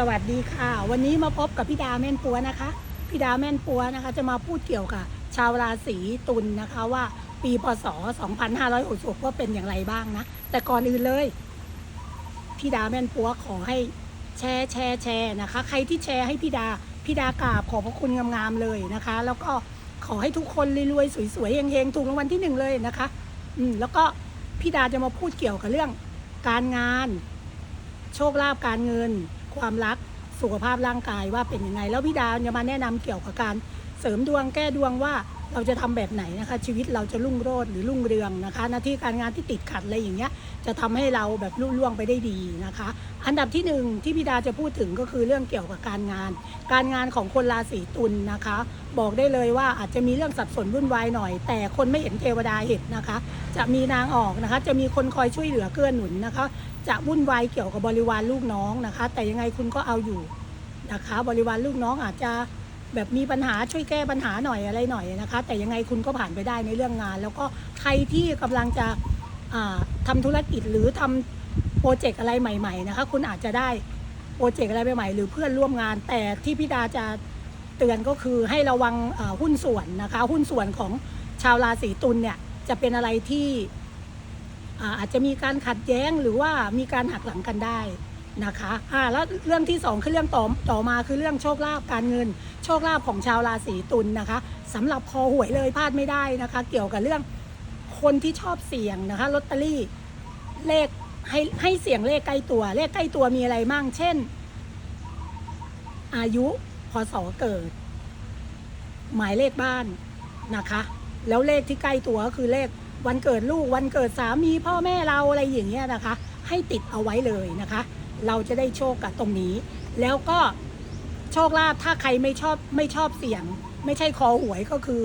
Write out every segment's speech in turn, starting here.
สวัสดีค่ะ วันนี้มาพบกับพี่ดาแม่นปัวนะคะพี่ดาแม่นปัวนะคะ จะมาพูดเกี่ยวกับชาวราศีตุลนะคะว่า ปีพศ 2566ว่าเป็นอย่างไรบ้างนะ แต่ก่อนอื่นเลยพี่ดาแม่นปัวขอให้แชร์แชร์แชร์นะคะ ใครที่แชร์ให้พี่ดาพี่ดากราบขอบพระคุณงามๆเลยนะคะ แล้วก็ขอให้ทุกคนรวยๆสวยๆเฮงๆถูกรางวัลที่หนึ่งเลยนะคะอืมแล้วก็พี่ดาจะมาพูดเกี่ยวกับเรื่องการงาน โชคลาภการเงิน ความรักสุขภาพร่างกายว่าเป็นยังไง แล้วพี่ดาวจะมาแนะนำเกี่ยวกับการเสริมดวงแก้ดวงว่า เราจะทำแบบไหนนะคะ ชีวิตเราจะรุ่งโรจน์หรือรุ่งเรืองนะคะ หน้าที่การงานที่ติดขัดอะไรอย่างเงี้ยจะทำให้เราแบบรุ่ล่วงไปได้ดีนะคะ อันดับที่หนึ่งที่พี่ดาจะพูดถึงก็คือเรื่องเกี่ยวกับการงาน การงานของคนราศีตุลนะคะ บอกได้เลยว่าอาจจะมีเรื่องสับสนวุ่นวายหน่อย แต่คนไม่เห็นเทวดาเห็นนะคะ จะมีนางออกนะคะ จะมีคนคอยช่วยเหลือเกื้อหนุนนะคะ จะวุ่นวายเกี่ยวกับบริวารลูกน้องนะคะ แต่ยังไงคุณก็เอาอยู่นะคะ บริวารลูกน้องอาจจะ แบบมีปัญหาช่วยแก้ปัญหาหน่อยอะไรหน่อยนะคะ แต่ยังไงคุณก็ผ่านไปได้ในเรื่องงาน แล้วก็ใครที่กำลังจะอ่าทำธุรกิจหรือทำโปรเจกต์อะไรใหม่ ๆ นะคะ คุณอาจจะได้โปรเจกต์อะไรใหม่ๆหรือเพื่อนร่วมงาน แต่ที่พี่ดาจะเตือนก็คือให้ระวังหุ้นส่วนนะคะ หุ้นส่วนของชาวราศีตุลเนี่ยจะเป็นอะไรที่อาจจะมีการขัดแย้งหรือว่ามีการหักหลังกันได้ นะคะอ่าแล้วเรื่องที่สองคือเรื่องต่อต่อมาคือเรื่องโชคลาภการเงิน โชคลาภของชาวราศีตุลนะคะสำหรับคอหวยเลยพลาดไม่ได้นะคะ เกี่ยวกับเรื่องคนที่ชอบเสี่ยงนะคะลอตเตอรี่เลขให้ให้เสี่ยงเลขใกล้ตัว เลขใกล้ตัวมีอะไรมั่ง เช่น อายุพศเกิด หมายเลขบ้านนะคะ แล้วเลขที่ใกล้ตัวก็คือเลขวันเกิดลูกวันเกิดสามีพ่อแม่เราอะไรอย่างเงี้ยนะคะ ให้ติดเอาไว้เลยนะคะ เราจะได้โชคกับตรงนี้ แล้วก็โชคลาภถ้าใครไม่ชอบไม่ชอบเสี่ยง ไม่ใช่คอหวยก็คือ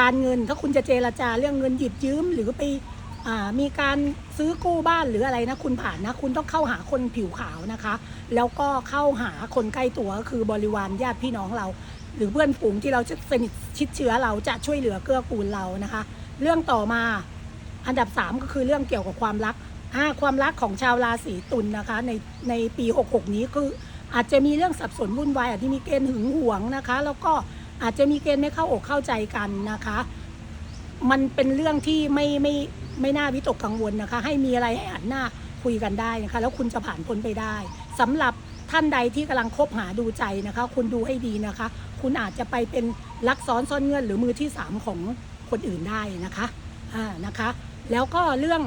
การเงินถ้าคุณจะเจรจาเรื่องเงินหยิบยืมหรือไปอมีการซื้อกู้บ้านหรืออะไรนะคุณผ่านนะ คุณต้องเข้าหาคนผิวขาวนะคะ แล้วก็เข้าหาคนใกล้ตัวก็คือบริวารญาติพี่น้องเรา หรือเพื่อนฝูงที่เราจะสนิทชิดเชื้อเราจะช่วยเหลือเกื้อกูลเรานะคะ เรื่องต่อมาอันดับ 3 ก็คือเรื่องเกี่ยวกับความรัก อ่าความรักของชาวราศีตุลนะคะ ในในปี 66 นี้คืออาจจะมีเรื่องสับสนวุ่นวายอาจจะมีเกณฑ์หึงหวงนะคะ แล้วก็อาจจะมีเกณฑ์ไม่เข้าอกเข้าใจกันนะคะ มันเป็นเรื่องที่ไม่ไม่ไม่น่าวิตกกังวลนะคะ ให้มีอะไรให้หันหน้าคุยกันได้นะคะ แล้วคุณจะผ่านพ้นไปได้สำหรับท่านใดที่กำลังคบหาดูใจนะคะ คุณดูให้ดีนะคะ คุณอาจจะไปเป็นลักซ้อนซ่อนเงื่อนหรือมือที่สามของคนอื่นได้นะคะอ่านะคะ แล้วก็เรื่อง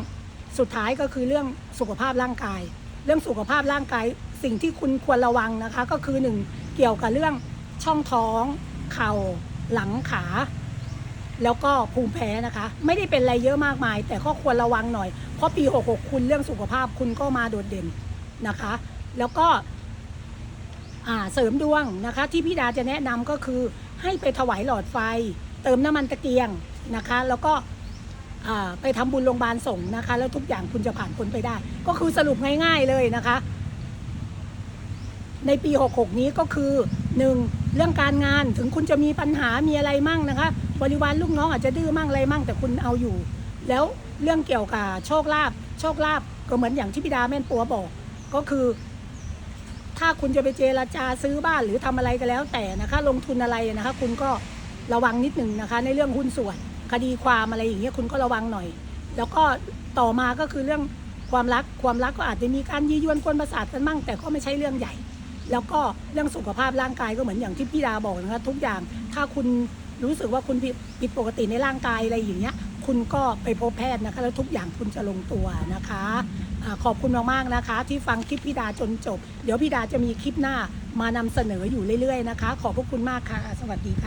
สุดท้ายก็คือเรื่องสุขภาพร่างกาย เรื่องสุขภาพร่างกายสิ่งที่คุณควรระวังนะคะ ก็คือหนึ่งเกี่ยวกับเรื่องช่องท้อง เข่า หลังขา แล้วก็ภูมิแพ้นะคะ ไม่ได้เป็นอะไรเยอะมากมาย แต่ก็ควรระวังหน่อย เพราะปี 66 คุณเรื่องสุขภาพคุณก็มาโดดเด่นนะคะ แล้วก็เสริมดวงนะคะ ที่พี่ดาจะแนะนำก็คือให้ไปถวายหลอดไฟ เติมน้ำมันตะเกียงนะคะ แล้วก็ ไปทำบุญโรงพยาบาลส่งนะคะ แล้วทุกอย่างคุณจะผ่านพ้นไปได้ ก็คือสรุปง่าย ๆเลยนะคะ ในปี 66 นี้ก็คือ 1. เรื่องการงานถึงคุณจะมีปัญหามีอะไรมั่งนะคะ บริวารลูกน้องอาจจะดื้อมั่งอะไรมั่ง แต่คุณเอาอยู่ แล้วเรื่องเกี่ยวกับโชคลาภโชคลาภก็เหมือนอย่างที่พิดาแม่นปัวบอก ก็คือ ถ้าคุณจะไปเจรจาซื้อบ้านหรือทำอะไรก็แล้วแต่นะคะ ลงทุนอะไรนะคะ คุณก็ระวังนิดหนึ่งนะคะ ในเรื่องหุ้นส่วน คดีความอะไรอย่างเงี้ยคุณก็ระวังหน่อย แล้วก็ต่อมาก็คือเรื่องความรักความรักก็อาจจะมีการยียวนกวนประสาทกันมั่งแต่ก็ไม่ใช่เรื่องใหญ่ แล้วก็เรื่องสุขภาพร่างกายก็เหมือนอย่างที่พี่ดาบอกนะคะทุกอย่างถ้าคุณรู้สึกว่าคุณผิดปกติในร่างกายอะไรอย่างเงี้ย คุณก็ไปพบแพทย์นะคะ แล้วทุกอย่างคุณจะลงตัวนะคะอาขอบคุณมากๆนะคะ ที่ฟังคลิปพี่ดาจนจบ เดี๋ยวพี่ดาจะมีคลิปหน้ามานำเสนออยู่เรื่อยๆนะคะ ขอบพระคุณมากค่ะ สวัสดีค่ะ